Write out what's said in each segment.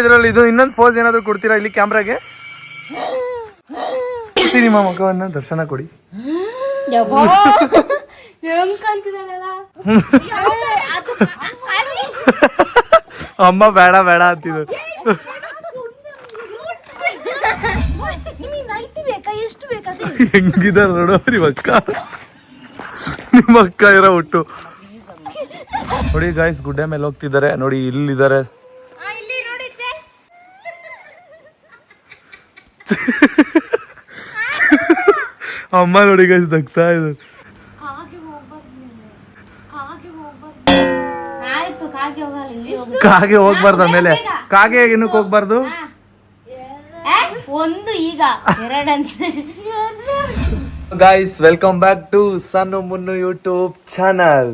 ಇದ್ರಲ್ಲಿ ಇದು ಇನ್ನೊಂದು ಪೋಸ್ ಏನಾದ್ರು ಕೊಡ್ತೀರಾ ಇಲ್ಲಿ ಕ್ಯಾಮ್ರಾಗೆ ನಿಮ್ಮ ಮಗವನ್ನ ದರ್ಶನ ಕೊಡಿ. ಅಮ್ಮ ಬೇಡ ಬೇಡ ಅಂತಿದ್ರು ಹೆಂಗಿದಾರ ನೋಡೋ ನಿಮ್ಮ ಅಕ್ಕ. ನಿಮ್ಮ ಅಕ್ಕ ಇರೋ ಹುಟ್ಟು. ನೋಡಿ ಗಾಯ್ಸ್ ಗುಡ್ಡೆ ಮೇಲೆ ಹೋಗ್ತಿದ್ದಾರೆ. ನೋಡಿ ಇಲ್ಲಿದ್ದಾರೆ ಇಲ್ಲಿ ನೋಡಿ ಅಮ್ಮ ನೋಡಿ ಗೈಸ್ ದಗ್ತಾ ಇದ್ದಾರೆ. ಕಾಗೆ ಹೋಗ್ಬಾರ್ದು ಆಮೇಲೆ. ಕಾಗೆ ಏನಕ್ಕೆ ಹೋಗ್ಬಾರ್ದು? ಒಂದು ಈಗ. ಎರಡಂತೆ. ಗಾಯ್ಸ್ ವೆಲ್ಕಮ್ ಬ್ಯಾಕ್ ಟು ಸಣ್ಣ ಮುನ್ನು ಯೂಟ್ಯೂಬ್ ಚಾನಲ್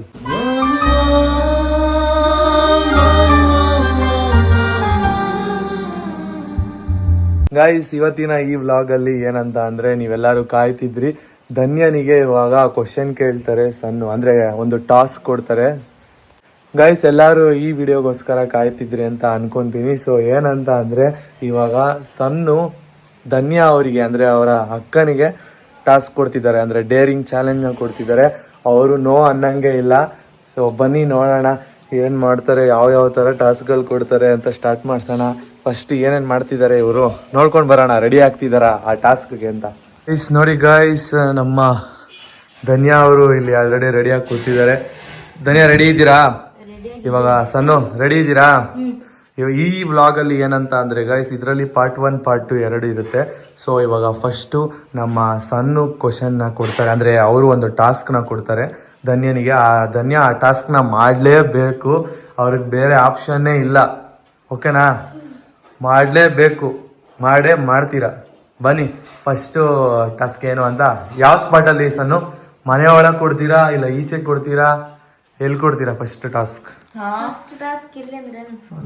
ಗಾಯ್ಸ್ ಇವತ್ತಿನ ಈ ವ್ಲಾಗ್ ಅಲ್ಲಿ ಏನಂತ ಅಂದ್ರೆ ನೀವೆಲ್ಲರೂ ಕಾಯ್ತಿದ್ರಿ. ಧನ್ಯನಿಗೆ ಇವಾಗ ಕ್ವಶನ್ ಕೇಳ್ತಾರೆ ಸಣ್ಣ ಅಂದ್ರೆ ಒಂದು ಟಾಸ್ಕ್ ಕೊಡ್ತಾರೆ. ಗೈಸ್ ಎಲ್ಲರೂ ಈ ವಿಡಿಯೋಗೋಸ್ಕರ ಕಾಯ್ತಿದ್ರಿ ಅಂತ ಅನ್ಕೊಂತೀನಿ. ಸೊ ಏನಂತ ಅಂದ್ರೆ ಇವಾಗ ಸನ್ನು ಧನ್ಯ ಅವರಿಗೆ, ಅಂದ್ರೆ ಅವರ ಅಕ್ಕನಿಗೆ ಟಾಸ್ಕ್ ಕೊಡ್ತಿದ್ದಾರೆ. ಅಂದ್ರೆ ಡೇರಿಂಗ್ ಚಾಲೆಂಜ್ ಕೊಡ್ತಿದ್ದಾರೆ. ಅವರು ನೋ ಅನ್ನಂಗೆ ಇಲ್ಲ. ಸೊ ಬನ್ನಿ ನೋಡೋಣ. ಏನ್ ಮಾಡ್ತಾರೆ? ಯಾವ ಯಾವ ತರ ಟಾಸ್ಕ್ಗಳು ಕೊಡ್ತಾರೆ ಅಂತ ಸ್ಟಾರ್ಟ್ ಮಾಡ್ಸೋಣ. ಫಸ್ಟ್ ಏನೇನು ಮಾಡ್ತಿದ್ದಾರೆ ಇವರು? ನೋಡ್ಕೊಂಡು ಬರೋಣ ರೆಡಿ ಆಗ್ತಿದಾರ ಆ ಟಾಸ್ಕ್ಗೆ ಅಂತ? ಗೈಸ್ ನೋಡಿ ಗಾಯ್ಸ್ ನಮ್ಮ ಧನ್ಯಾ ಅವರು ಇಲ್ಲಿ ಆಲ್ರೆಡಿ ರೆಡಿಯಾಗಿ ಕೂತಿದ್ದಾರೆ. ಧನ್ಯಾ ರೆಡಿ ಇದ್ದೀರಾ? ಇವಾಗ ಸನ್ನು ರೆಡಿ ಇದ್ದೀರಾ? ಈ ವ್ಲಾಗಲ್ಲಿ ಏನಂತ ಅಂದರೆ ಗೈಸ್ ಇದರಲ್ಲಿ ಪಾರ್ಟ್ ಒನ್ ಪಾರ್ಟ್ ಟು ಎರಡು ಇರುತ್ತೆ. ಸೊ ಇವಾಗ ಫಸ್ಟ್ ನಮ್ಮ ಸನ್ನು ಕ್ವಶನ್ನ ಕೊಡ್ತಾರೆ. ಅಂದ್ರೆ ಅವರು ಒಂದು ಟಾಸ್ಕ್ನ ಕೊಡ್ತಾರೆ. ಧನ್ಯನಿಗೆ ಆ ಧನ್ಯ ಆ ಟಾಸ್ಕ್ನ ಮಾಡ್ಲೇಬೇಕು. ಅವ್ರಿಗೆ ಬೇರೆ ಆಪ್ಷನ್ನೇ ಇಲ್ಲ. ಓಕೆನಾ ಮಾಡಲೇಬೇಕು. ಮಾಡೇ ಮಾಡ್ತೀರ? ಬನ್ನಿ ಫಸ್ಟು ಟಾಸ್ಕ್ ಏನು ಅಂತ. ಯಾವ ಸ್ಪಾಟಲ್ಲಿ ಸನ್ನು? ಮನೆ ಒಳಗೆ ಕೊಡ್ತೀರಾ ಇಲ್ಲ ಈಚೆ ಕೊಡ್ತೀರಾ? ಎಲ್ಲಿ ಕೊಡ್ತೀರಾ ಫಸ್ಟ್ ಟಾಸ್ಕ್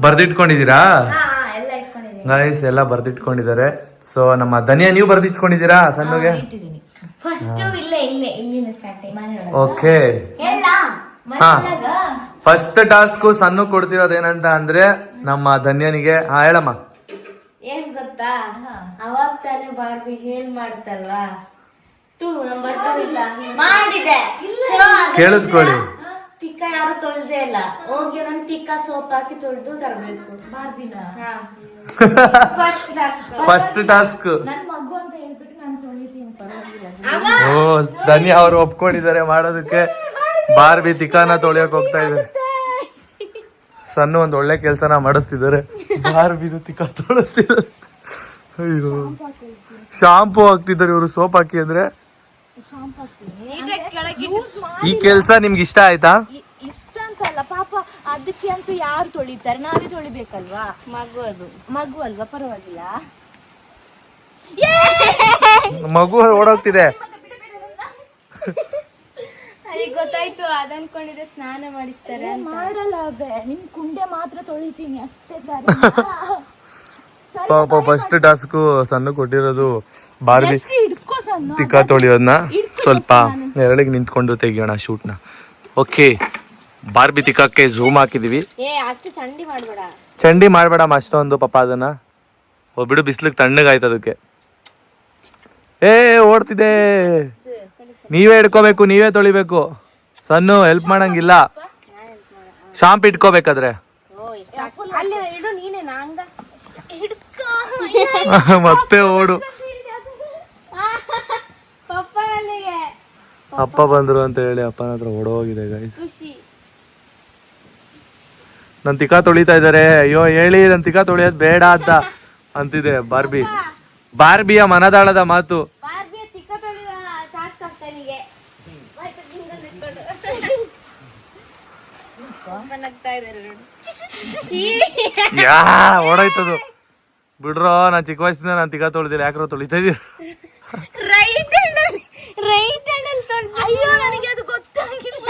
ಬರ್ದಿಟ್ಕೊಂಡಿದ್ದೀರಾ? ಹಾ ಎಲ್ಲ ಇಟ್ಕೊಂಡಿದ್ದೀನಿ. ಗೈಸ್ ಎಲ್ಲ ಬರ್ದಿಟ್ಕೊಂಡಿದ್ದಾರೆ. ಸೊ ನಮ್ಮ ಧನಿಯ ನೀವು ಬರ್ದಿಟ್ಕೊಂಡಿದ್ದೀರಾ ಸಣ್ಣಗೆ? ಫಸ್ಟ್ ಇಲ್ಲೇ ಇಲ್ಲೇ ಇಲ್ಲಿಂದ ಸ್ಟಾರ್ಟ್ ಮನೆ ಓಕೆ ಹಾ. ಫಸ್ಟ್ ಟಾಸ್ಕ್ ಸಣ್ಣ ಕೊಡ್ತಿರೋದೇನಂತ ಅಂದ್ರೆ ನಮ್ಮ ಧನ್ಯನಿಗೆ ಹಾ ಹೇಳಮ್ಮ. ಏನ್ ಗೊತ್ತಾ? ಅವಾಗ ತಾನೇ ಬಾರ್ಬಿ ಹೇಳ್ ಮಾಡ್ತಲ್ವಾ? ಟೂ ನಂಬರ್ ಟೂ ಇಲ್ಲ. ಮಾಡಿದೆ ಕೇಳಿಸ್ಕೊಳ್ಳಿ. ತಿಕ್ಕ ಯಾರು ತೊಳ್ದೇ ಇಲ್ಲ. ಹೋಗಿ ನನ್ ತಿಕ್ಕ ಸೋಪ್ ಹಾಕಿ ತೊಳೆದು ತರಬೇಕು. ಬಾರ್ಬಿನ? ಫಸ್ಟ್ ಟಾಸ್ಕ್ ಫಸ್ಟ್ ಟಾಸ್ಕ್ ನನ್ ಮಗು ಅಂತ ಹೇಳ್ಬಿಟ್ಟು ನಾನು ತೊಳಿತೀನಿ ಪರವಾಗಿಲ್ಲ. ಓ ಧನ್ಯ ಅವ್ರು ಒಪ್ಕೊಂಡಿದ್ದಾರೆ ಮಾಡೋದಕ್ಕೆ. ಬಾರ್ಬಿ. ತಿಕ್ಕಾನ ತೊಳೆಯಕ್ ಹೋಗ್ತಾ ಇದ್ದಾರೆ. ಸಣ್ಣ ಒಂದು ಒಳ್ಳೆ ಕೆಲಸನ ಮಾಡಿಸ್ತಿದ್ದಾರೆ ಬಾರ್ಬಿದು ತಿಕ್ಕ ತೊಳಸ್ತಿದ್ದಾರೆ. ಅಯ್ಯೋ. ಶಾಂಪು ಹಾಕ್ತಿದ್ದಾರೆ ಇವರು ಸೋಪ್ ಹಾಕಿ ಅಂದ್ರೆ. ಈ ಕೆಲಸ ನಿಮ್ಗೆ ಇಷ್ಟ ಆಯ್ತಾ? ಇಷ್ಟ ಅಂತಲ್ಲ ಪಾಪ ಅದಕ್ಕೆ ಅಂತೂ ಯಾರು ತೊಳಿತಾರೆ? ನಾವೇ ತೊಳಿಬೇಕಲ್ವಾ? ಮಗು ಅದು. ಮಗು ಅಲ್ವಾ? ಪರವಾಗಿಲ್ಲ. ಮಗು ಓಡೋಗ್ತಿದೆ. ಅದಕ್ಕೆ ಗೊತ್ತಾಯ್ತು ಅದನ್ಕೊಂಡಿದ್ರೆ ಸ್ನಾನ ಮಾಡಿಸ್ತಾರೆ ಅಂತ. ಮಾಡಲ್ಲ ಬೇ ನಿಮ್ ಕುಂಡೆ ಮಾತ್ರ ತೊಳಿತೀನಿ ಅಷ್ಟೇ ಸರಿ. ಪಾಪ ಫಸ್ಟ್ ಟಾಸ್ಕ್ ಸಣ್ಣ ಕೊಟ್ಟಿರೋದು ಬಾರ್ಬಿ. ಹಿಡ್ಕೋ ಸಣ್ಣ ತಿಕ್ಕ ತೊಳೆಯೋದನ್ನ ಸ್ವಲ್ಪ ನೆರಳಿಗೆ ನಿಂತ್ಕೊಂಡು ತೆಗಿಯೋಣ ಶೂಟ್ನ. ಓಕೆ ಬಾರ್ಬಿ ತಿಕ್ಕಕ್ಕೆ ಝೂಮ್ ಹಾಕಿದೀವಿ. ಏ ಅಷ್ಟು ಚಂಡಿ ಮಾಡ್ಬೇಡ. ಚಂಡಿ ಮಾಡ್ಬೇಡ ಅಷ್ಟೊಂದು ಪಾಪ ಅದನ್ನ. ಓ ಬಿಡು ಬಿಸ್ಲಿಗೆ ತಣ್ಣಗಾಯ್ತು ಅದಕ್ಕೆ. ಏ ಓಡ್ತಿದೆ ನೀವೇ ಹಿಡ್ಕೋಬೇಕು ನೀವೇ ತೊಳಿಬೇಕು. ಸಣ್ಣ ಹೆಲ್ಪ್ ಮಾಡಂಗಿಲ್ಲ. ಶಾಂಪ್ ಇಟ್ಕೋಬೇಕಾದ್ರೆ. ಮತ್ತೆ ಓಡು. ಅಪ್ಪ ಬಂದ್ರು ಅಂತ ಹೇಳಿ ಅಪ್ಪನ ಹತ್ರ ಓಡೋಗಿದೆ ಗೈಸ್ ನನ್ ತಿಕ್ಕ ತೊಳಿತಾ ಇದಾರೆ ಅಯ್ಯೋ ಹೇಳಿ ನನ್ ತಿಕ್ಕ ತೊಳಿಯೋದ್ ಬೇಡ ಅಂತ ಅಂತಿದೆ ಬಾರ್ಬಿ. ಬಾರ್ಬಿಯ ಮನದಾಳದ ಮಾತು ಬಾರ್ಬಿಯ ತಿಕ್ಕ ತೊಳೆಯುವ ಟಾಸ್ಕ್ ಅಕ್ಕನಿಗೆ ನಗ್ತಾ ಯಾ ಓಡಾಯ್ತದು. ಬಿಡ್ರೋ ನಾ ಚಿಕ್ಕ ವಯಸ್ಸಿಂದ ನಾನ್ ತಿಕ್ಕ ತೊಳಿದಿಲ್ಲ. ಯಾಕ್ರೋ ತೊಳಿತಾ ಇದೀರ? ರೈಟ್ ಹ್ಯಾಂಡ್ ರೈಟ್ ಹ್ಯಾಂಡ್ ಅಲ್ಲಿ ತೊಳ್ದು ಅಯ್ಯೋ. ನನಗೆ ಅದು ಗೊತ್ತಾಗಿಲ್ಲ.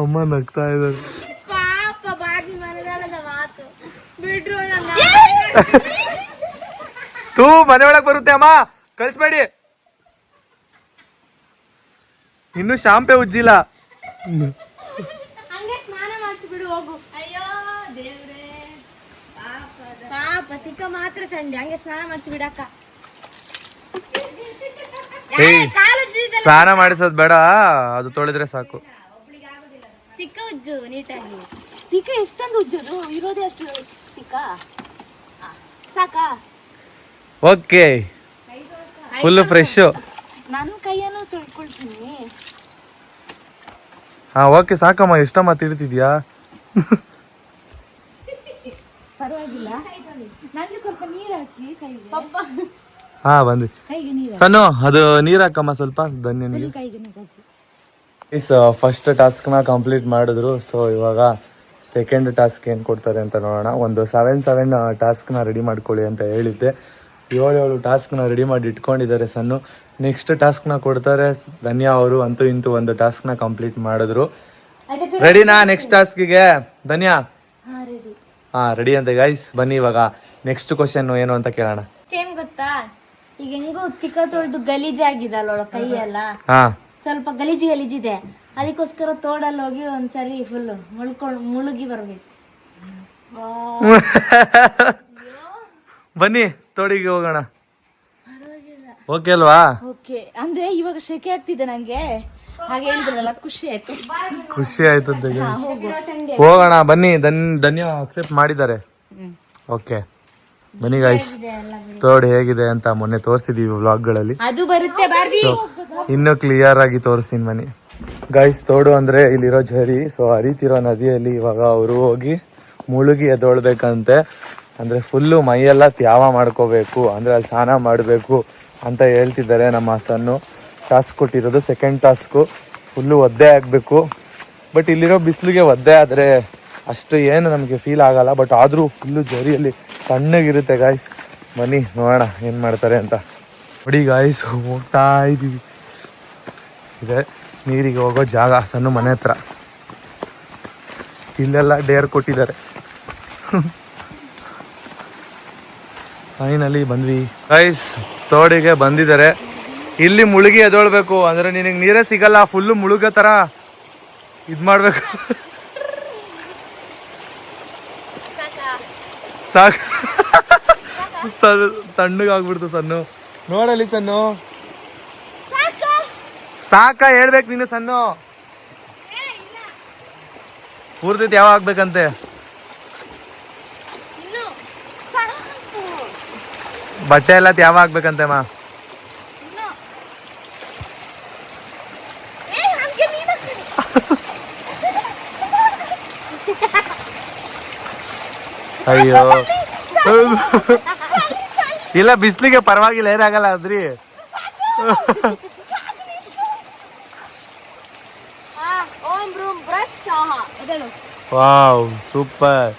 ಅಮ್ಮ ನಗ್ತಾ ಇದ್ದಾರೆ. ಪಾಪ ಬಾರ್ಬಿ ಮನದಾಳದ ಮಾತು. ಬಿಡ್ರು ನನ್ನ ತೂ ಮನೆ ಒಳಗ್ ಬರುತ್ತೆ ಅಮ್ಮ. ಕಳಿಸ್ಬೇಡಿ. ಇನ್ನು ಶಾಂಪೆ ಉಜ್ಜಿಲ್ಲ. ಹಂಗೆ ಸ್ನಾನ ಮಾಡಿಸ್ಬಿಡು ಹೋಗು. ಅಯ್ಯೋ ದೇವ್ರೆ ಪಾಪ ತಿಕ್ಕ ಮಾತ್ರ ಚಂಡಿ. ಹಂಗೆ ಸ್ನಾನ ಮಾಡಿಸ್ಬಿಡಕ್ಕ ಏಯ್ ಸ್ನಾನ ಮಾಡಿಸೋದ್ ಬೇಡ ಅದು ತೊಳೆದ್ರೆ ಸಾಕು. ತಿಕ್ಕ ಉಜ್ಜು ನೀಟಾಗಿ. ತಿಕ್ಕ ಎಷ್ಟೊಂದು ಉಜ್ಜೋದು? ಇರೋದೇ ಅಷ್ಟು ತಿಕ್ಕ. ಆ, ಸಾಕಾ? ಓಕೆ ಫುಲ್ ಫ್ರೆಶ್ ಕೈಯನ್ನು ತೊಳ್ಕೊಳ್ತೀನಿ. ಹಾ ಓಕೆ ಸಾಕಮ್ಮ ಎಷ್ಟಮ್ಮ ತಿಳ್ತಿದ್ಯಾ? ಪರವಾಗಿಲ್ಲ. ನನಗೆ ಸ್ವಲ್ಪ ನೀರು ಹಾಕಿ ಕೈಗೆ. ಪಪ್ಪ. ಹಾ ಬಂದ್ವಿ ಕೈಗೆ ನೀರು ಸನ್ನು ಅದು ನೀರ್ ಹಾಕಮ್ಮ ಸ್ವಲ್ಪ ಧನ್ಯನಿಗೆ ಕೈಗೆ ನೀರು ಹಾಕಿ. ಇಸ್ ಫಸ್ಟ್ ಟಾಸ್ಕ್ನ ಕಂಪ್ಲೀಟ್ ಮಾಡಿದ್ರು. ಸೊ ಇವಾಗ ಸೆಕೆಂಡ್ ಟಾಸ್ಕ್ ಏನು ಕೊಡ್ತಾರೆ ಅಂತ ನೋಡೋಣ. ಒಂದು ಸೆವೆನ್ ಸೆವೆನ್ ಟಾಸ್ಕ್ನ ರೆಡಿ ಮಾಡ್ಕೊಳ್ಳಿ ಅಂತ ಹೇಳಿದ್ದೆ. ಏಳು ಏಳು ಟಾಸ್ಕ್ನ ರೆಡಿ ಮಾಡಿ ಇಟ್ಕೊಂಡಿದ್ದಾರೆ ಸಣ್ಣ ನೆಕ್ಸ್ಟ್ ಟಾಸ್ಕ್ನ ಕೊಡ್ತಾರೆ ಧನ್ಯಾ ಅವರು. ಅಂತೂ ಇಂತೂ ಒಂದು ಟಾಸ್ಕ್ನ ಕಂಪ್ಲೀಟ್ ಮಾಡಿದ್ರು. ರೆಡಿನಾ ನೆಕ್ಸ್ಟ್ ಟಾಸ್ಕಿಗೆ ಧನ್ಯಾ? ಹಾ ರೆಡಿ ಅಂತ ಗೈಸ್ ಬನ್ನಿ ಇವಾಗ. ನೆಕ್ಸ್ಟ್ ಕ್ವಶನ್ ಏನು ಅಂತ ಕೇಳೋಣ. ಏನ್ ಗೊತ್ತಾ? ಈಗ ಹೆಂಗೋ ತಿಕ್ಕ ತೊಳೆದು ಗಲೀಜಾಗಿದಲ್ಲ ಕೈ ಎಲ್ಲ ಹಾ. ಸ್ವಲ್ಪ ಗಲೀಜು ಗಲೀಜಿದೆ ಅದಕ್ಕೋಸ್ಕರ ತೋಡಲ್ಲಿ ಹೋಗಿ ಒಂದ್ಸರಿ ಫುಲ್ ಮುಳ್ಕೊಂಡು ಮುಳುಗಿ ಬರ್ಬೇಕು. ಬನ್ನಿ ತೋಡಿಗೆ ಹೋಗೋಣ. ಓಕೆ ಅಲ್ವಾ? ಓಕೆ ಅಂದ್ರೆ ಇವಾಗ ಶೆಕೆ ಆಗ್ತಿದೆ ನಂಗೆ. ಹಾಗೆ ಹೇಳಿದ್ರಲ್ಲ ಖುಷಿ ಆಯ್ತು. ಖುಷಿ ಆಯ್ತದ ಹೋಗೋಣ ಬನ್ನಿ ಧನ್ ಧನ್ಯ ಅಕ್ಸೆಪ್ಟ್ ಮಾಡಿದ್ದಾರೆ. ಓಕೆ ಬನ್ನಿ ಗೈಸ್ ತೋಡ್ ಹೇಗಿದೆ ಅಂತ ಮೊನ್ನೆ ತೋರಿಸಿದೀವಿ ವ್ಲಾಗ್ಗಳಲ್ಲಿ ಅದು ಬರುತ್ತೆ ಇನ್ನು ಕ್ಲಿಯರ್ ಆಗಿ ತೋರಿಸ್ತೀನಿ ಬನ್ನಿ. ಗೈಸ್ ತೋಡು ಅಂದ್ರೆ ಇಲ್ಲಿರೋ ಝರಿ ಸೊ ಹರಿತಿರೋ ನದಿಯಲ್ಲಿ ಇವಾಗ ಅವರು ಹೋಗಿ ಮುಳುಗಿ ಎದ್ದೊಳ್ಬೇಕಂತೆ. ಅಂದ್ರೆ ಫುಲ್ಲು ಮೈಯೆಲ್ಲ ತ್ಯಾವ ಮಾಡ್ಕೋಬೇಕು, ಅಂದ್ರೆ ಅಲ್ಲಿ ಸ್ನಾನ ಮಾಡಬೇಕು ಅಂತ ಹೇಳ್ತಿದ್ದಾರೆ ನಮ್ಮ ಸನ್ನು. ಟಾಸ್ಕ್ ಕೊಟ್ಟಿರೋದು ಸೆಕೆಂಡ್ ಟಾಸ್ಕು. ಫುಲ್ಲು ಒದ್ದೆ ಆಗಬೇಕು. ಬಟ್ ಇಲ್ಲಿರೋ ಬಿಸಿಲಿಗೆ ಒದ್ದೆ ಆದರೆ ಅಷ್ಟು ಏನು ನಮಗೆ ಫೀಲ್ ಆಗಲ್ಲ. ಬಟ್ ಆದರೂ ಫುಲ್ಲು ಜರಿಯಲ್ಲಿ ತಣ್ಣಗಿರುತ್ತೆ ಗಾಯ್ಸ್ ಮನಿ ನೋಡೋಣ ಏನು ಮಾಡ್ತಾರೆ ಅಂತ. ನೋಡಿ ಗಾಯ್ಸ್ ಹೋಗ್ತಾ ಇದ್ದೀವಿ ಇದೆ, ನೀರಿಗೆ ಹೋಗೋ ಜಾಗ ಸಣ್ಣ ಮನೆ ಹತ್ರ. ಇಲ್ಲೆಲ್ಲ ಡೇರ್ ಕೊಟ್ಟಿದ್ದಾರೆ. ಫೈನಲಿ ಬಂದ್ವಿ. ಗೈಸ್ ತೋಡಿಗೆ ಬಂದಿದ್ದಾರೆ. ಇಲ್ಲಿ ಮುಳುಗಿ ಎದೊಳ್ಬೇಕು ಅಂದ್ರೆ ನಿನಗೆ ನೀರೇ ಸಿಗಲ್ಲ ಫುಲ್ಲು ಮುಳುಗೋ ಥರ ಇದು ಮಾಡ್ಬೇಕು. ಸಾಕು. ತಣ್ಣಗಾಗ್ಬಿಡ್ತು ಸಣ್ಣ. ನೋಡಲಿ ಸಣ್ಣ. ಸಾಕ ಹೇಳ್ಬೇಕು ನೀನು ಸಣ್ಣ. ಪೂರ್ತಿ ಯಾವ ಆಗ್ಬೇಕಂತೆ ಇನ್ನು ಸಾಕು ಬಟ್ಟೆ ಎಲ್ಲ ತ್ಯಾವ ಹಾಕ್ಬೇಕಂತೆ ಮಾ. ಅಯ್ಯೋ. ಇಲ್ಲ ಬಿಸ್ಲಿಗೆ ಪರವಾಗಿಲ್ಲ ಏನಾಗಲ್ಲ ಅದ್ರಿ. Wow super.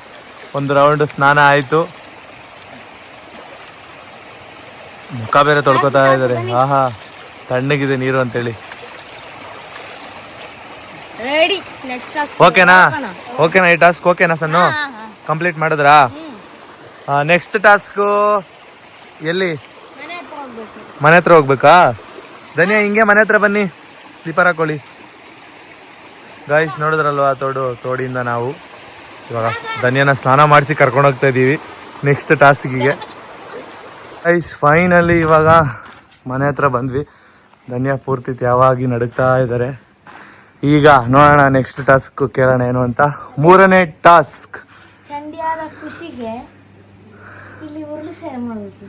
ಒಂದು ರೌಂಡ್ ಸ್ನಾನ ಆಯ್ತು. ಮುಖ ಬೇರೆ ತೊಳ್ಕೊತಾ ಇದ್ದಾರೆ. ಆಹಾ ತಣ್ಣಗಿದೆ ನೀರು ಅಂತೇಳಿ. ಓಕೆನಾ ಓಕೆನಾ ಈ ಟಾಸ್ಕ್ ಓಕೆನಾ ಸನ್ನು? ಕಂಪ್ಲೀಟ್ ಮಾಡಿದ್ರಾ? ನೆಕ್ಸ್ಟ್ ಟಾಸ್ಕ್ ಎಲ್ಲಿ? ಮನೆ ಹತ್ರ ಹೋಗ್ಬೇಕು. ಮನೆ ಹತ್ರ ಹೋಗ್ಬೇಕಾ? ಧನ್ಯ ಹಿಂಗೆ ಮನೆ ಹತ್ರ ಬನ್ನಿ. ಸ್ಲೀಪರ್ ಹಾಕೊಳ್ಳಿ. ಗಾಯ್ಸ್ ನೋಡಿದ್ರಲ್ವಾ ತೋಡು ತೋಡಿಯಿಂದ ನಾವು? ಇವಾಗ ಧನ್ಯನ ಸ್ನಾನ ಮಾಡಿಸಿ ಕರ್ಕೊಂಡು ಹೋಗ್ತಾ ಇದ್ದೀವಿ ನೆಕ್ಸ್ಟ್ ಟಾಸ್ಕಿಗೆ ಗೈಸ್ ಫೈನಲಿ ಇವಾಗ ಮನೆ ಹತ್ರ ಬಂದ್ವಿ. ಧನ್ಯ ಪೂರ್ತಿ ತ್ಯಾವಾಗಿ ನಡುಕ್ತಾ ಇದ್ದಾರೆ. ಈಗ ನೋಡೋಣ ನೆಕ್ಸ್ಟ್ ಟಾಸ್ಕ್ ಕೇಳೋಣ ಏನು ಅಂತ. ಮೂರನೇ ಟಾಸ್ಕ್ ಚಂಡಿಯಾದ ಖುಷಿಗೆ ಇಲ್ಲಿ ಉರುಳು ಸೇವೆ ಮಾಡ್ಬೇಕು.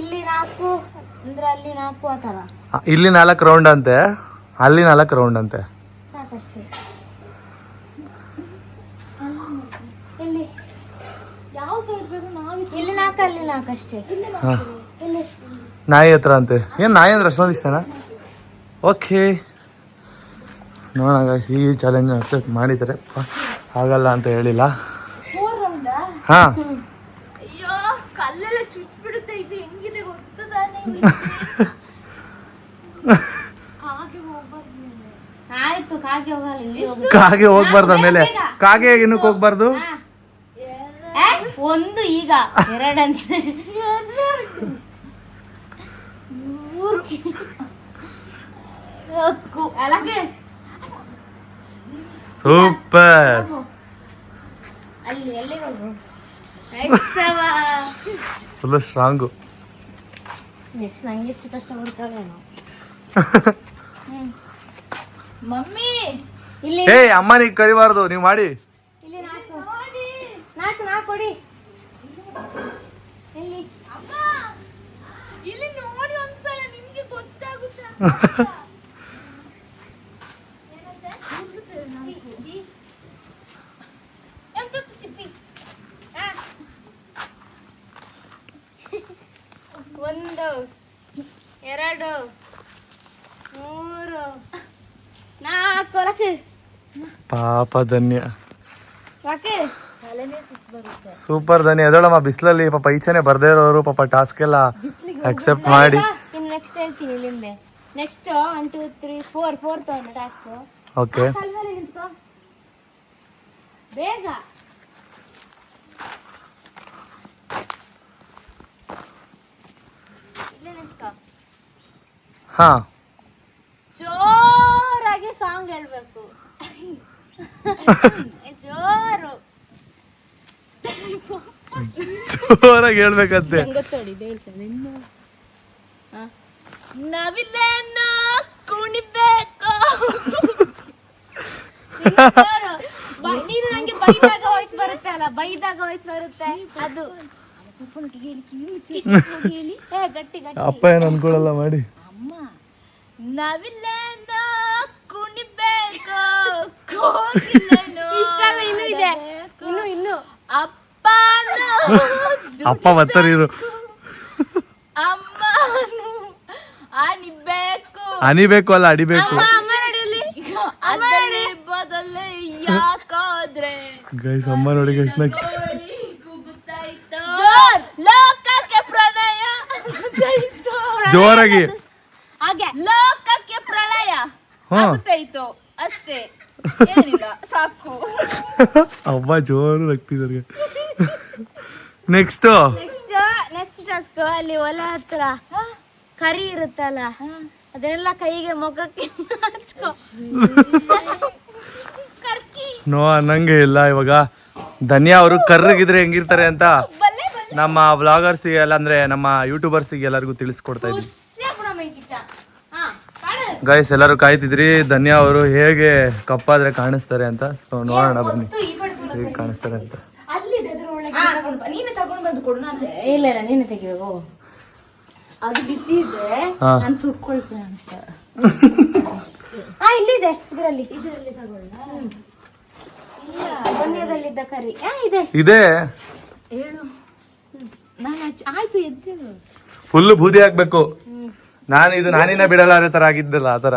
ಇಲ್ಲಿ ನಾಲ್ಕು ಅಂದ್ರೆ ಅಲ್ಲಿ ನಾಲ್ಕು ಆ ಥರ ಇಲ್ಲಿ ನಾಲ್ಕು ರೌಂಡ್ ಅಂತೆ. ಅಲ್ಲಿ ನಾಲ್ಕು ರೌಂಡ್ ಅಂತೆ ಸಾಕಷ್ಟೇ ಇಲ್ಲಿ ಯಾವ ಸೈಡ್ ಬೇಕು ನಾವಿ ಹಾ. ನಾಯಿ ಹತ್ರ ಅಂತೆ. ಏನು ನಾಯಿ ಅಂದ್ರೆ ಅಷ್ಟೊಂದು ಇಷ್ಟನಾ ಓಕೆ. ನೋಡೋಣ ಈ ಚಾಲೆಂಜ್ ಅಕ್ಸೆಪ್ಟ್ ಮಾಡಿದರೆ ಆಗಲ್ಲ ಅಂತ ಹೇಳಿಲ್ಲ. ಹಾಂ ರೌಂಡಾ ಹಾ. ಅಯ್ಯೋ ಕಲ್ಲೆಲ್ಲ ಚುಟ್ಬಿಡುತ್ತೆ ಇದು ಹೆಂಗಿದೆ ಗೊತ್ತದಾನೆ ಹಾಗೆ ಹೋಗ್ಬಾರ್ದು ಆಯ್ತು ಕಾಗೆ ಹೋಗ್ಬಾರ್ದು ಆಮೇಲೆ ಕಾಗೆ ಏನಕ್ಕೆ ಹೋಗ್ಬಾರ್ದು? ಒಂದು ಈಗ ಎರಡಂತೆ ಸೂಪರ್. ಅಲ್ಲಿ ಎಲ್ಲಿಗೆ ಹೋಗು? Full strong. ನೆಕ್ಸ್ಟ್ ನಂಗೆ ಎಷ್ಟು ಕಷ್ಟ ಬರ್ತಾವೇನೋ ಮಮ್ಮಿ ಇಲ್ಲಿ ಏ ಅಮ್ಮನಿಗೆ ಕರಿಬಾರ್ದು. ನೀವು ಮಾಡಿ. ಇಲ್ಲಿ ನಾಲ್ಕು. ನಾಲ್ಕು ನಾಲ್ಕು ಕೊಡಿ ಎಲ್ಲಿ ಇಲ್ಲಿ ನೋಡಿ ಒಂದ್ಸಲ ನಿಮ್ಗೆ ಗೊತ್ತಾಗುತ್ತೆ ಎಂತದ್ದು ಚಿಪ್ಪಿ ಆ. ಒಂದು ಎರಡು ಮೂರು ನಾಲ್ಕು ಲಕ್ಕೆ ಪಾಪ ಧನ್ಯ. ಸೂಪರ್ ಧನ್ಯ. ಎದೋಳಮ್ಮ ಬಿಸಿಲಲ್ಲಿ ಪಾಪ ಈಚೆನೆ ಬರ್ದೇ ಇರೋರು ಪಾಪ ಟಾಸ್ಕ್ ಎಲ್ಲ ಅಕ್ಸೆಪ್ಟ್ ಮಾಡಿ. ನೆಕ್ಸ್ಟ್ ಹೇಳ್ತೀನಿ ಇಲ್ಲಿಂದೆ next one two three four four ತಗೊಂಡು ಟಾಸ್ಕ್ ಓಕೆ ಮೇಲೆ ನಿಂತ್ಕೋ ಬೇಗ. ಇಲ್ಲೇ ನಿಂತ್ಕೋ ಹಾ. ಜೋರಾಗಿ ಸಾಂಗ್ ಹೇಳ್ಬೇಕು. ಜೋರು. ಜೋರಾಗಿ ಹೇಳ್ಬೇಕಂತೆ. ಗೊತ್ತೋಡಿ ಹೇಳ್ತೇನೆ ಇನ್ನು ಕುಣಿಬೇಕು. ನೀನು ನಂಗೆ ಬೈದಾಗ ವಾಯ್ಸ್ ಬರುತ್ತೆ ಅಲ್ಲ? ಬೈದಾಗ ವಾಯ್ಸ್ ಬರುತ್ತೆ. ಅದು. ಹೇಳಿ ಏ ಗಟ್ಟಿ ಗಟ್ಟಿ. ಅಪ್ಪ ಏನ್ ಅನ್ಕೊಳಲ್ಲ ಮಾಡಿ. ಅಮ್ಮ ನವಿಲೇನ ಕುಣಿಬೇಕು. ಇಷ್ಟೆಲ್ಲ ಇನ್ನೂ ಇದೆ. ಇನ್ನು ಇನ್ನು. ಅಪ್ಪನ ಅಪ್ಪ ಬರ್ತಾರೆ ಇರು ಅಮ್ಮನು ಅನಿಬೇಕು. ಅನಿಬೇಕು ಅಲ್ಲ ಅಡಿಬೇಕು. ಗೈಸ್ ಅಮ್ಮ ನೋಡಿ ಗೈಸ್ ನಾ ಕೋಳಿ ಕೂಗುತ್ತಾಯಿತು ಲೋಕಕ್ಕೆ ಪ್ರಣಯ. ಆಗುತ್ತಾಯಿತು. ಜೋರಾಗಿ. ಹಾಗೆ. ಲೋಕಕ್ಕೆ ಪ್ರಳಯ ಹಾ. ಆಗುತ್ತಾಯಿತು ಅಷ್ಟೇ. ಏನಿಲ್ಲ ಸಾಕು. ಅಮ್ಮ ಜೋರು ನಗ್ತಿದ್ದಾರೆ ನೆಕ್ಸ್ಟ್ ನೆಕ್ಸ್ಟ್ ನೆಕ್ಸ್ಟ್ ಟಾಸ್ಕ್ ಅಲ್ಲಿ ಹೊಲ ಹತ್ರ. ಕರಿ ಇರುತ್ತಲ್ಲ ಅದನ್ನೆಲ್ಲ ಕೈಗೆ ಮುಖಕ್ಕೆ ಹಚ್ಕೋ ನೋ ಅನ್ನಂಗೆ ಇಲ್ಲ ಇವಾಗ. ಧನ್ಯಾ ಅವರು ಕರ್ರಗಿದ್ರೆ ಹೆಂಗಿರ್ತಾರೆ ಅಂತ ನಮ್ಮ ವ್ಲಾಗರ್ಸಿಗೆ ಎಲ್ಲ ಅಂದ್ರೆ ನಮ್ಮ ಯೂಟ್ಯೂಬರ್ಸಿಗೆ ಎಲ್ಲರಿಗೂ ತಿಳಿಸ್ಕೊಡ್ತಾ ಇದ್ವಿ ಗೈಸ್ ಎಲ್ಲರೂ ಕಾಯ್ತಿದ್ರಿ. ಧನ್ಯಾ ಅವರು ಹೇಗೆ ಕಪ್ಪಾದ್ರೆ ಕಾಣಿಸ್ತಾರೆ ಅಂತ. ಸೊ ನೋಡೋಣ ಬನ್ನಿ. ಹೇಗೆ ಕಾಣಿಸ್ತಾರೆ ಅಂತ. ಅದು ಬಿಸಿ ಇದೆ ನಾನು ಸುಟ್ಕೊಳ್ತೇನೆ ಅಂತ. ಹಾ ಇಲ್ಲಿದೆ ಇದರಲ್ಲಿ. ಇದರಲ್ಲಿ ತಗೊಳ್ಳ? ಬನ್ಯದಲ್ಲಿದ್ದ ಕರಿ. ಆ ಇದೆ. ಇದೆ? ಹೇಳು. ನಾನು ಆಯ್ತು ಎದ್ದು ಫುಲ್ ಬೂದಿ ಹಾಕ್ಬೇಕು. ನಾನು ಇದು ನಾನಿನ ಬಿಡಲ್ಲ ಅನ್ನೋ ತರ ಆಗಿದ್ದಲ್ಲ ಆ ತರ.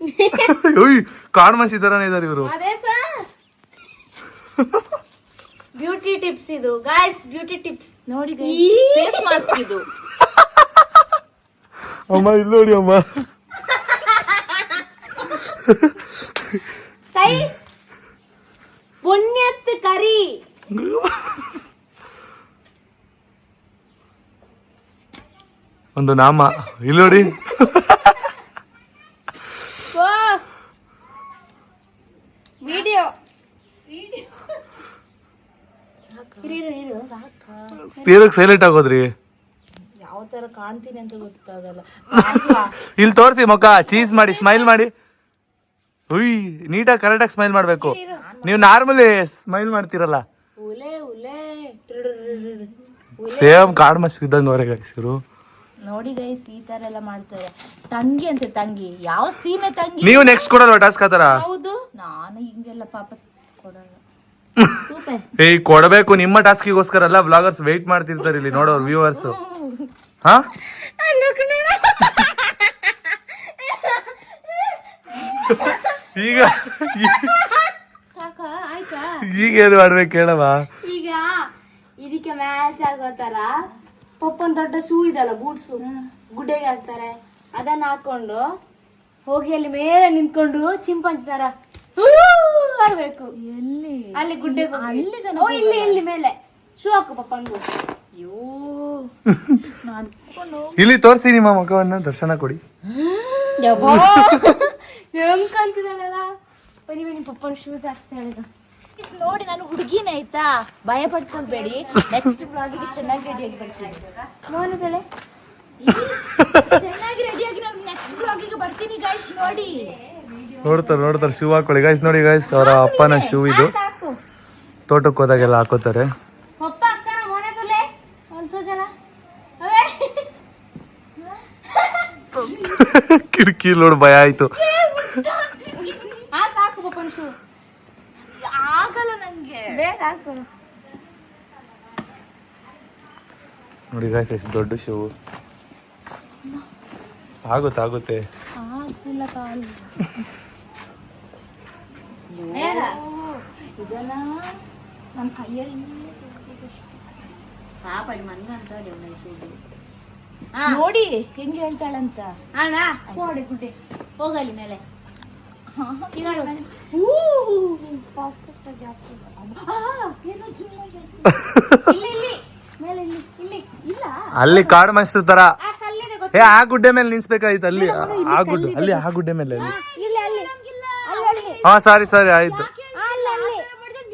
ಕಾಣ್ಮಸಿ ತರನೇ ಇದಾರೆ ಇವರು. ಅದೇ ಸರ್. ಬ್ಯೂಟಿ ಟಿಪ್ಸ್ ಇದು. ಗಾಯ್ಸ್ ಬ್ಯೂಟಿ ಟಿಪ್ಸ್ ನೋಡಿ ಫೇಸ್ ಮಾಸ್ಕ್ ಇದು. ಅಮ್ಮ ಇಲ್ಲಿ ನೋಡಿ ಅಮ್ಮ. ಕೈ. ಪುಣ್ಯತ್ ಕರಿ. ಒಂದು ನಾಮ. ಇಲ್ಲಿ ನೋಡಿ ವಿಡಿಯೋ ಇರು ಇರು ತೀರಕ್ ಸೈಲೆಂಟ್ ಆಗೋದ್ರಿ? ಯಾವ ತರ ಕಾಣ್ತೀನಿ ಅಂತ ಗೊತ್ತಾಗಲ್ಲ ಇಲ್ಲಿ ತೋರಿಸಿ ಮುಖ ಚೀಸ್ ಮಾಡಿ ಸ್ಮೈಲ್ ಮಾಡಿ. ಹುಯ್ ನೀಟಾಗಿ ಕರೆಕ್ಟಾಗಿ ಸ್ಮೈಲ್ ಮಾಡಬೇಕು. ನೀವು ನಾರ್ಮಲಿ ಸ್ಮೈಲ್ ಮಾಡ್ತೀರಲ್ಲ. ಸೇಮ್ ಕಾಡ್ ಮಸ್ ಇದ್ದಂಗೆ ಅವ್ರಿಗೆ ಹಾಕ್ಸಿರು ನೋಡಿ ಗೈಸ್ ಈ ತರ ಎಲ್ಲ ಮಾಡ್ತಾರೆ. ತಂಗಿ ಅಂತ ತಂಗಿ. ಯಾವ ಸೀಮೆ ತಂಗಿ? ನೀವು ನೆಕ್ಸ್ಟ್ ಕೊಡಲ್ವಾ ಟಾಸ್ಕ್ ಆತರ ಹೌದು. ನಾನು ಹಿಂಗೆಲ್ಲ ಪಾಪ ಕೊಡಲ್ಲ. ಏಯ್ ಕೊಡಬೇಕು ನಿಮ್ಮ ಟಾಸ್ಕಿಗೋಸ್ಕರ ಅಲ್ಲ ವ್ಲಾಗರ್ಸ್ ವೆಯ್ಟ್ ಮಾಡ್ತಿರ್ತಾರೆ ಇಲ್ಲಿ ನೋಡೋರು ವ್ಯೂವರ್ಸ್ ಹಾ? ಈಗ ಈಗ ಏನು ಮಾಡ್ಬೇಕು ಹೇಳವ ಈಗ ಇದಕ್ಕೆ ಮ್ಯಾಚ್ ಆಗೋ ತರ ಪಪ್ಪನ್ ದೊಡ್ಡ ಶೂ ಇದಲ್ಲ ಬೂಟ್ಸು ಗುಡ್ಡೆಗೆ ಹಾಕ್ತಾರೆ. ಅದನ್ನ ಹಾಕೊಂಡು ಹೋಗಿ ಅಲ್ಲಿ ಮೇಲೆ ನಿಂತ್ಕೊಂಡು ಚಿಂಪಂಚ್ತಾರ ತರ ಆಡ್ಬೇಕು ಎಲ್ಲಿ? ಅಲ್ಲಿ ಗುಡ್ಡೆ ಹೋಗಿ. ಅಲ್ಲಿ ತನಕ ಓ ಇಲ್ಲಿ ಇಲ್ಲಿ ಮೇಲೆ. ಶೂ ಹಾಕು ಪಪ್ಪಂದು ಅಯ್ಯೋ. ನಡ್ಕೊಂಡು ಇಲ್ಲಿ ತೋರಿಸಿ ನಿಮ್ಮ ಮಗವನ್ನ ದರ್ಶನ ಕೊಡಿ. ಹೆಂಗ್ ಕಾಣ್ತಿದ್ದಾಳಲ್ಲ? ಬನ್ನಿ ಬನ್ನಿ ಪಪ್ಪನ ಶೂಸ್ ಹಾಕ್ತಾ ಹೇಳಿದ Guys, ನೋಡಿ ನಾನು ಹುಡುಗಿನೇ ಆಯ್ತಾ? ಭಯ ಪಡ್ಕೊಳ್ಬೇಡಿ ನೆಕ್ಸ್ಟ್ ಬ್ಲಾಗಿಗೆ ಚೆನ್ನಾಗಿ ರೆಡಿಯಾಗಿ ಬರ್ತೀನಿ. ಮೋನದಲೆ ಚೆನ್ನಾಗಿ ರೆಡಿಯಾಗಿ ನಾನು ನೆಕ್ಸ್ಟ್ ಬ್ಲಾಗಿಗೆ ಬರ್ತೀನಿ ಗೈಸ್ ನೋಡಿ. ನೋಡ್ತಾರೆ ನೋಡ್ತಾರೆ ಶೂ ಹಾಕೊಳ್ಳಿ. ಗಾಯ್ಸ್ ನೋಡಿ ಗಾಯ್ಸ್ ಅವರ ಅಪ್ಪನ ಶೂ ಇದು. ತೋಟಕ್ಕೆ ಹೋದಾಗೆಲ್ಲ ಹಾಕೋತಾರೆ. ಕಿಟಕಿ ನೋಡಿ ಭಯ ಆಯ್ತು. ನೋಡಿ ಗಾಯ್ಸ್ ಎಷ್ಟು ದೊಡ್ಡ ಶೂ. ಆಗುತ್ತೆ ಆಗುತ್ತೆ ಆಗ್ತಿಲ್ಲ ಕಾಲು ಬೇಗ ಇದನ್ನ ನನ್ನ ಕೈಯಲ್ಲಿ ನೋಡಿ ಹೆಂಗ್ ಹೇಳ್ತಾಳಂತ? ಅಣ್ಣ. ಕೋಡಿ ಗುಡ್ಡೆ. ಹೋಗಲಿ ಮೇಲೆ. ಅಲ್ಲಿ ಕಾಡು ಮೈಸೂರು ತರ. ಏ ಆ ಗುಡ್ಡೆ ಮೇಲೆ ನಿಲ್ಸ್ಬೇಕಾಯ್ತು ಅಲ್ಲಿ. ಆ ಗುಡ್ಡೆ ಅಲ್ಲಿ ಆ ಗುಡ್ಡೆ ಮೇಲೆ ಅಲ್ಲಿ. ಹಾ ಸಾರಿ ಸಾರಿ ಆಯ್ತು ಅಲ್ಲಿ ಅಲ್ಲಿ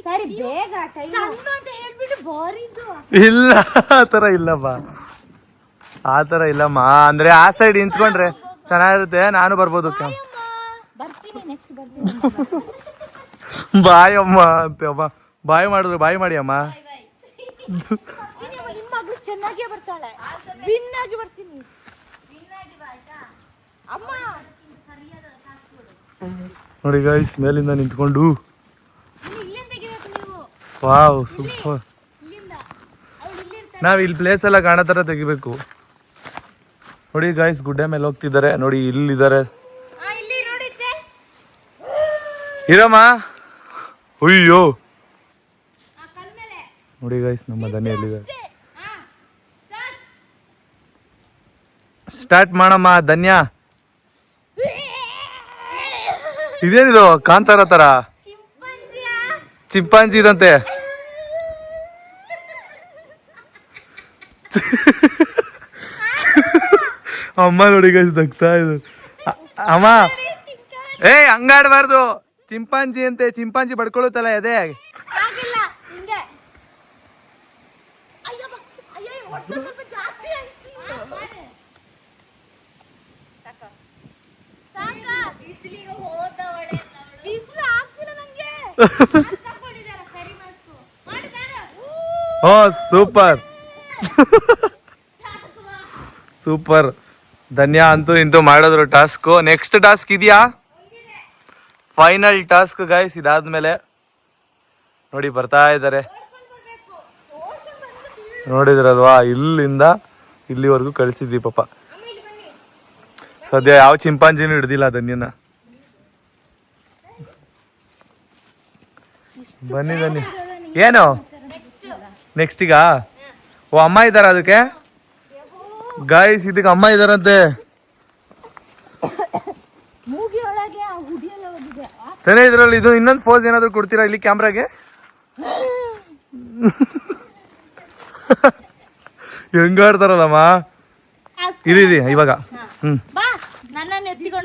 ಸರಿ ಬೇಗ ಟೈಮ್ ಅಂತ ಹೇಳ್ಬಿಟ್ಟು ಬಾರಿದ್ದು ಇಲ್ಲ ಆ ತರ ಇಲ್ಲಮ್ಮ. ಆ ತರ ಇಲ್ಲಮ್ಮ. ಅಂದ್ರೆ ಆ ಸೈಡ್ ನಿಂತ್ಕೊಂಡ್ರೆ ಚೆನ್ನಾಗಿರುತ್ತೆ. ನಾನು ಬರ್ಬೋದು ಬಾಯಮ್ಮ. ಬರ್ತೀನಿ ನೆಕ್ಸ್ಟ್ ಬರ್ತೀನಿ. ಬಾಯ್ ಅಮ್ಮ ಅಂತೆ ಅಮ್ಮ. ಬಾಯ್ ಮಾಡಿದ್ರು ಬಾಯ್ ಮಾಡಿ ಅಮ್ಮ. ನಿಮ್ಮ ಮಗಳು ಚೆನ್ನಾಗೇ ಬರ್ತಾಳೆ. ವಿನ್ ಆಗಿ ಬರ್ತೀನಿ. ಅಮ್ಮ. ನೋಡಿ ಗೈಸ್ ಮೇಲಿಂದ ನಿಂತ್ಕೊಂಡು ವಾವ್ ಸೂಪರ್ ನಾವು ಇಲ್ಲಿ ಪ್ಲೇಸ್ ಎಲ್ಲ ಕಾಣೋ ಥರ ತೆಗಿಬೇಕು. ನೋಡಿ ಗಾಯ್ಸ್ ಗುಡ್ಡೆ ಮೇಲೆ ಹೋಗ್ತಿದ್ದಾರೆ. ನೋಡಿ ಇಲ್ಲಿದ್ದಾರೆ. ಇರಮ್ಮ ಅಯ್ಯೋ. ನೋಡಿ ಗಾಯ್ಸ್ ನಮ್ಮ ಹಾ ಸ್ಟಾರ್ಟ್ ಮಾಡಮ್ಮ, ಧನ್ಯ. ಇದೇನಿದು, ಕಾಂತಾರ ತರ? ಚಿಂಪಾಂಜಿಯಾ ಚಿಂಪಾಂಜಿ ಇದಂತೆ ಅಮ್ಮ ನೋಡಿ ಗೈಸ್ ದಕ್ತಾ ಇದು ಅಮ್ಮ. ಏ ಹಂಗಾಡ್ಬಾರ್ದು ಚಿಂಪಾಂಜಿ ಅಂತೆ ಚಿಂಪಾಂಜಿ ಬಡ್ಕೊಳ್ಳುತ್ತಲ್ಲ ಅದೇ ಆಗಿಲ್ಲ ಹಿಂಗೆ ಅಯ್ಯೋ ಬ- ಅಯ್ಯೋ ಹೊಟ್ಟೆ ಸ್ವಲ್ಪ ಜಾಸ್ತಿ ಆಯ್ತು ಸಾಕಾ ಬಿಸಿಲಿಗೆ ಹೋದವಳೆ ಬಿಸಿಲು ಆಗ್ತಿಲ್ಲ ನಂಗೆ ತಕೊಂಡಿದ್ದಾಳೆ ಸರಿ ಮಸ್ತು ಮಾಡು ಮಾಡು ಓ, ಸೂಪರ್. ಸೂಪರ್. ಧನ್ಯ ಅಂತೂ ಇಂತೂ ಮಾಡಿದ್ರು ಟಾಸ್ಕು. ನೆಕ್ಸ್ಟ್ ಟಾಸ್ಕ್ ಇದೆಯಾ? ಫೈನಲ್ ಟಾಸ್ಕ್ ಗಾಯ್ಸ್ ಇದಾದ್ಮೇಲೆ ನೋಡಿ ಬರ್ತಾ ಇದ್ದಾರೆ. ನೋಡಿದ್ರಲ್ವಾ, ಇಲ್ಲಿಂದ ಇಲ್ಲಿವರೆಗೂ ಕಳಿಸಿದ್ವಿ ಪಾಪ. ಸದ್ಯ ಯಾವ ಚಿಂಪಾಂಜಿನೂ ಹಿಡ್ದಿಲ್ಲ ಧನ್ಯನ. ಬನ್ನಿ ಬನ್ನಿ. ಏನು? ನೆಕ್ಸ್ಟ್ ಈಗ? ಓ ಅಮ್ಮ ಇದ್ದಾರ ಅದಕ್ಕೆ? ಗಾಯ್ಸ್ ಇದಕ್ಕೆ ಅಮ್ಮ ಆ, ತಾನೇ ಇದ್ರಲ್ಲಿ ಇದು ಇನ್ನೊಂದು ಫೋಸ್ ಏನಾದ್ರು ಕೊಡ್ತೀರಾ ಇಲ್ಲಿ ಕ್ಯಾಮ್ರಾಗೆ ಹೆಂಗಾಡ್ತಾರಲ್ಲಮ್ಮ ಇರಿ ಇರಿ ಇವಾಗ. ಹ್ಮ್.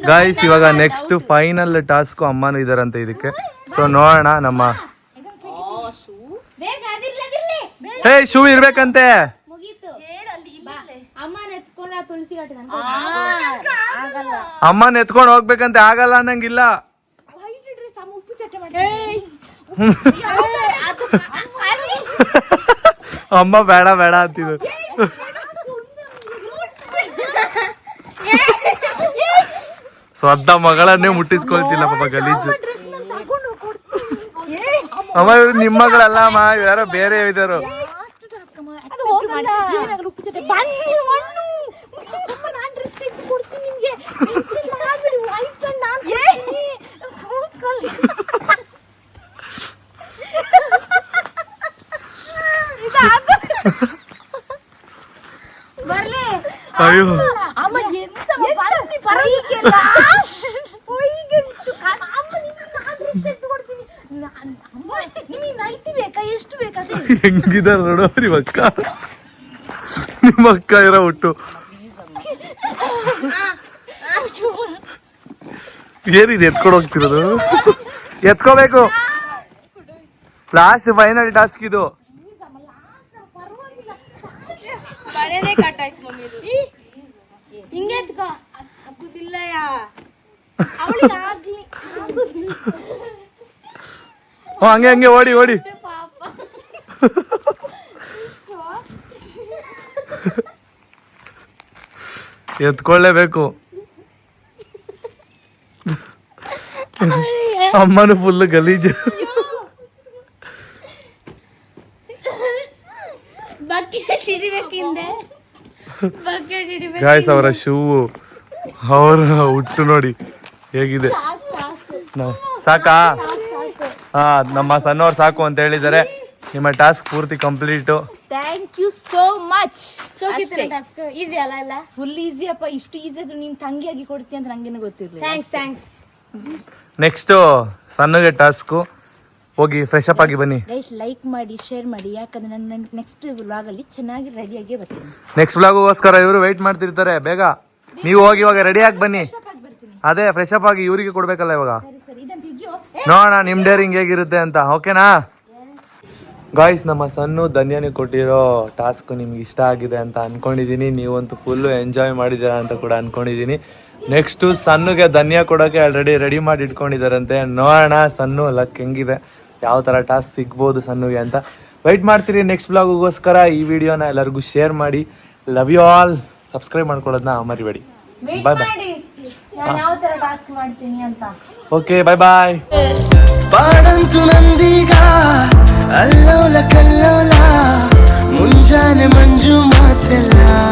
ಗಾಯ್ಸ್ ಇವಾಗ ನೆಕ್ಸ್ಟ್ ಫೈನಲ್ ಟಾಸ್ಕ್ ಅಮ್ಮನೂ ಇದಾರಂತೆ ಇದಕ್ಕೆ. ಸೊ ನೋಡೋಣ ನಮ್ಮ ಬೇಗ ಅದಿರ್ಲಿ ಅದಿರ್ಲಿ ಬೇಡ ಹೇ ಶೂ ಇರ್ಬೇಕಂತೆ. ಅಮ್ಮ ಅಮ್ಮನ ಎತ್ಕೊಂಡ ಹೋಗ್ಬೇಕಂತೆ ಆಗಲ್ಲ ಅನ್ನಂಗಿಲ್ಲ. ವೈಟ್ ಡ್ರೆಸ್ ಅಮ್ಮ ಉಪ್ಪು ಚಟ್ಟೆ ಅಮ್ಮ ಬೇಡ ಬೇಡ ಅಂತಿದ್ರು ಸ್ವದ್ದ ಮಗಳನ್ನೇ ಮುಟ್ಟಿಸ್ಕೊಳ್ತಿಲ್ಲ ಪಾಪ ಗಲೀಜು. ಅಮ್ಮ ಇವ್ರು ನಿಮ್ಮ ಮಗಳಲ್ಲ ಅಮ್ಮ ಯಾರೋ ಬೇರೆ ಇದಾರು ಲಾಸ್ಟ್ ಟಾಸ್ಕ್ ಅಮ್ಮ accept ಮಾಡಿ. ಏನಾಗಲ್ಲ ಉಪ್ಪು ಚಟ್ಟೆ ಬನ್ನಿ ಮಣ್ಣು ಅಮ್ಮ ನಾನು ಡ್ರೆಸ್ ತೆಗೆದು ಕೊಡ್ತೀನಿ ನಿಮ್ಗೆ ಟೆನ್ಷನ್ ಮಾಡ್ಬೇಡಿ ವೈಟ್ ಕಂಡು ನಾನು ಕೊಡ್ತೀನಿ. ಕೂತ್ಕೊಳ್ಳಿ ಬರ್ಲಿ ಅಯ್ಯೋ ಅಮ್ಮ ಎಂತ ಬನ್ನಿ ಪರವಾಗಿಲ್ಲ ಅಮ್ಮ ನಿಮ್ಗೆ ನಾನು ಡ್ರೆಸ್ ತೆಗೆದು ಕೊಡ್ತೀನಿ ನಾನ್- ಅಮ್ಮ ನಿಮಗೆ ನೈಟಿ ಬೇಕಾ ಎಷ್ಟು ಬೇಕಾ ಅದೇ ಹೆಂಗಿದಾರ ನೋಡು ನಿಮ್ಮ ಅಕ್ಕ. ನಿಮ್ಮ ಅಕ್ಕ ಇರೋ ಒಟ್ಟು ಏನಿದೆ ಎತ್ಕೊಂಡು ಹೋಗ್ತಿರೋದು? ಎತ್ಕೋಬೇಕು. ಲಾಸ್ಟ್ ಫೈನಲ್ ಟಾಸ್ಕ್ ಇದು. ಹಂಗೆ ಹಂಗೆ ಓಡಿ ಓಡಿ. ಎತ್ಕೊಳ್ಳೇಬೇಕು. ಅಮ್ಮನು ಫುಲ್ ಗಲೀಜು. ಗಾಯ್ಸ್ ಅವರ ಶೂ ಅವರ ಹುಟ್ಟು ನೋಡಿ ಹೇಗಿದೆ. ಸಾಕಾ. ಹಾ ನಮ್ಮ ಸಣ್ಣವ್ರು ಸಾಕು ಅಂತ ಹೇಳಿದ್ದಾರೆ. ನಿಮ್ಮ ಟಾಸ್ಕ್ ಪೂರ್ತಿ complete. Thank you so much task easy ಅಲ್ಲ ಎಲ್ಲ? ಫುಲ್ ಈಸಿ ಅಪ್ಪ ಇಷ್ಟು ಈಸಿ ಆದ್ರೂ ನೀನ್ ತಂಗಿಯಾಗಿ ಕೊಡ್ತೀಯ ಅಂತ ನಂಗೇನು ಗೊತ್ತಿರಲಿಲ್ಲ. ಥ್ಯಾಂಕ್ಸ್ ಥ್ಯಾಂಕ್ಸ್ ನೆಕ್ಸ್ಟ್ ಸಣ್ಣಗೆ ಟಾಸ್ಕು. ಹೋಗಿ ಫ್ರೆಶ್ ಅಪ್ ಆಗಿ ಬನ್ನಿ. ಗೈಸ್ ಲೈಕ್ ಮಾಡಿ ಶೇರ್ ಮಾಡಿ. ಯಾಕಂದ್ರೆ ನನ್ನ ನೆಕ್ಸ್ಟ್ ವ್ಲಾಗ್ ಅಲ್ಲಿ ಚೆನ್ನಾಗಿ ರೆಡಿಯಾಗಿ ಬರ್ತೀನಿ. ನೆಕ್ಸ್ಟ್ ಬ್ಲಾಗೋಸ್ಕರ ಇವರು ವೆಯ್ಟ್ ಮಾಡ್ತಿರ್ತಾರೆ ಬೇಗ. ನೀವು ಹೋಗಿ ಇವಾಗ ರೆಡಿ ಆಗಿ ಬನ್ನಿ. ಅದೇ ಫ್ರೆಶ್ ಅಪ್ ಆಗಿ ಇವರಿಗೆ ಕೊಡ್ಬೇಕಲ್ಲ ಇವಾಗ. ಸರಿ ಸರಿ. ಇದನ್ನ ತೆಗಿಯೋ ನೋಡೋಣ ನಿಮ್ ಡೇರಿಂಗ್ ಹೇಗಿರುತ್ತೆ ಅಂತ. ಓಕೆನಾ ಗಾಯ್ಸ್ ನಮ್ಮ ಸಣ್ಣ ಧನ್ಯನಿಗೆ ಕೊಟ್ಟಿರೋ ಟಾಸ್ಕ್ ನಿಮ್ಗೆ ಇಷ್ಟ ಆಗಿದೆ ಅಂತ ಅನ್ಕೊಂಡಿದೀನಿ. ನೀವಂತೂ ಫುಲ್ಲು ಎಂಜಾಯ್ ಮಾಡಿದ್ದೀರಾ ಅಂತ ಕೂಡ ಅನ್ಕೊಂಡಿದೀನಿ. ನೆಕ್ಸ್ಟು ಸಣ್ಣಗೆ ಧನ್ಯ ಕೊಡೋಕ್ಕೆ ಆಲ್ರೆಡಿ ರೆಡಿ ಮಾಡಿ ಇಟ್ಕೊಂಡಿದ್ದಾರಂತೆ ನೋಡೋಣ ಸಣ್ಣ ಲಕ್ ಹೆಂಗಿದೆ. ಯಾವ ಥರ ಟಾಸ್ಕ್ ಸಿಗ್ಬೋದು ಸಣ್ಣಗೆ ಅಂತ. ವೆಯ್ಟ್ ಮಾಡ್ತೀರಿ ನೆಕ್ಸ್ಟ್ ಬ್ಲಾಗೋಸ್ಕರ ಈ ವಿಡಿಯೋನ ಎಲ್ಲರಿಗೂ ಶೇರ್ ಮಾಡಿ. ಲವ್ ಯು ಆಲ್ ಸಬ್ಸ್ಕ್ರೈಬ್ ಮಾಡ್ಕೊಳ್ಳೋದನ್ನ ಮರಿಬೇಡಿ. ಬಾಯ್ ಬಾಯ್ ಯಾವ ತರ ಟಾಸ್ಕ್ ಮಾಡ್ತೀನಿ ಅಂತ. ಓಕೆ ಬಾಯ್ ಬಾಯ್ ನಂದೀಗ اللولة كاللولة منجاني منجومات الله.